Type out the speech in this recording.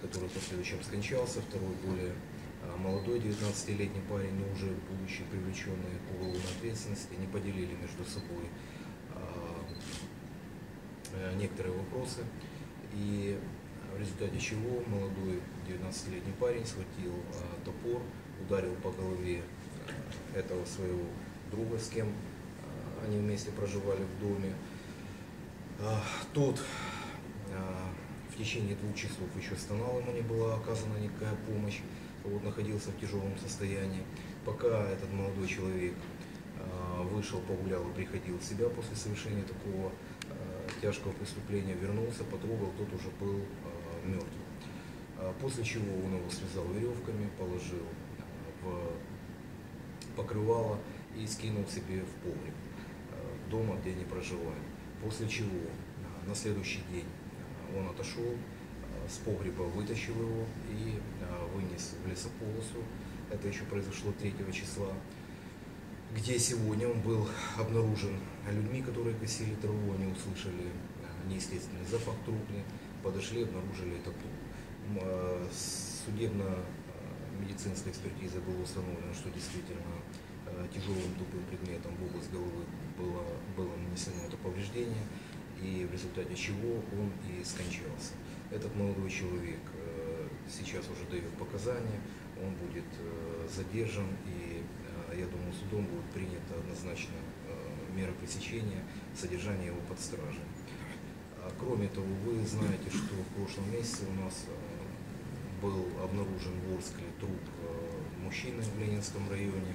который в последующем скончался, второй более а, молодой 19-летний парень, но уже будучи привлеченные по уголовной ответственности, не поделили между собой а, э, некоторые вопросы. И в результате чего молодой 19-летний парень схватил а, топор, ударил по голове этого своего друга, с кем они вместе проживали в доме. Тот в течение двух часов еще стонал, ему не была оказана никакая помощь, вот, находился в тяжелом состоянии. Пока этот молодой человек а, вышел, погулял и приходил в себя после совершения такого а, тяжкого преступления, вернулся, потрогал, тот уже был мертв. После чего он его связал веревками, положил а, в покрывало и скинул себе в погреб а, дома, где они проживали. После чего а, на следующий день а, он отошел, а, с погреба вытащил его и а, вынес в лесополосу. Это еще произошло 3 числа, где сегодня он был обнаружен людьми, которые косили траву, они услышали а, неестественный запах трупный, подошли, обнаружили этот труп. Судебно-медицинская экспертиза была установлена, что действительно тяжелым тупым предметом в область головы было, было нанесено это повреждение, и в результате чего он и скончался. Этот молодой человек э, сейчас уже дает показания, он будет э, задержан, и э, я думаю, судом будет принято однозначно мера пресечения, содержание его под стражей. А Кроме того, вы знаете, что в прошлом месяце у нас был обнаружен в Орскле труп мужчины в Ленинском районе.